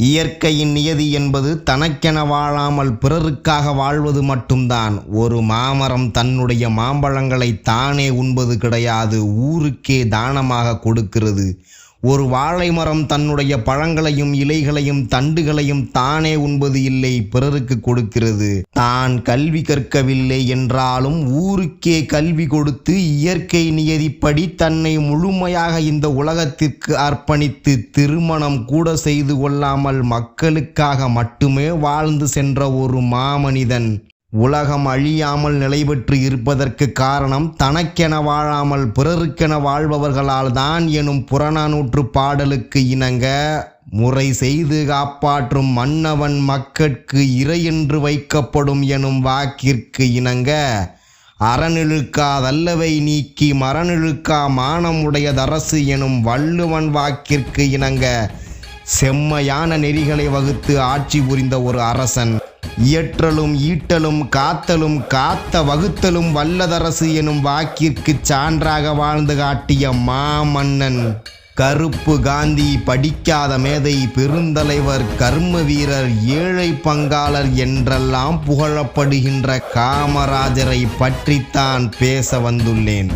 இயற்கையின் நியதி என்பது தனக்கென வாழாமல் பிறருக்காக வாழ்வது மட்டும்தான். ஒரு மாமரம் தன்னுடைய மாம்பழங்களை தானே உண்பது கிடையாது ஊருக்கே தானமாக கொடுக்கிறது. ஒரு வாழை மரம் தன்னுடைய பழங்களையும் இலைகளையும் தண்டுகளையும் தானே உண்பது இல்லை பிறருக்கு கொடுக்கிறது. தான் கல்வி கற்கவில்லை என்றாலும் ஊருக்கே கல்வி கொடுத்து இயற்கை நியதிப்படி தன்னை முழுமையாக இந்த உலகத்திற்கு அர்ப்பணித்து திருமணம் கூட செய்து கொள்ளாமல் மக்களுக்காக மட்டுமே வாழ்ந்து சென்ற ஒரு மாமனிதன். உலகம் அழியாமல் நிலைபெற்று இருப்பதற்கு காரணம் தனக்கென வாழாமல் பிறருக்கென வாழ்பவர்களால் தான் எனும் புறநானூற்று பாடலுக்கு இணங்க முறை செய்து காப்பாற்றும் மன்னவன் மக்கட்கு இறை என்று வைக்கப்படும் எனும் வாக்கிற்கு இணங்க அறநிழுக்காதல்லவை நீக்கி மரநிழுக்கா மானம் உடையதரசு எனும் வள்ளுவன் வாக்கிற்கு இணங்க செம்மையான நெறிகளை வகுத்து ஆட்சி புரிந்த ஒரு அரசன். இயற்றலும் ஈட்டலும் காத்தலும் காத்த வகுத்தலும் வல்லதரசு எனும் வாக்கிற்கு சான்றாக வாழ்ந்து காட்டிய மாமன்னன் கருப்பு காந்தி படிக்காத மேதை பெருந்தலைவர் கர்ம வீரர் ஏழை பங்காளர் என்றெல்லாம் புகழப்படுகின்ற காமராஜரை பற்றித்தான் பேச வந்துள்ளேன்.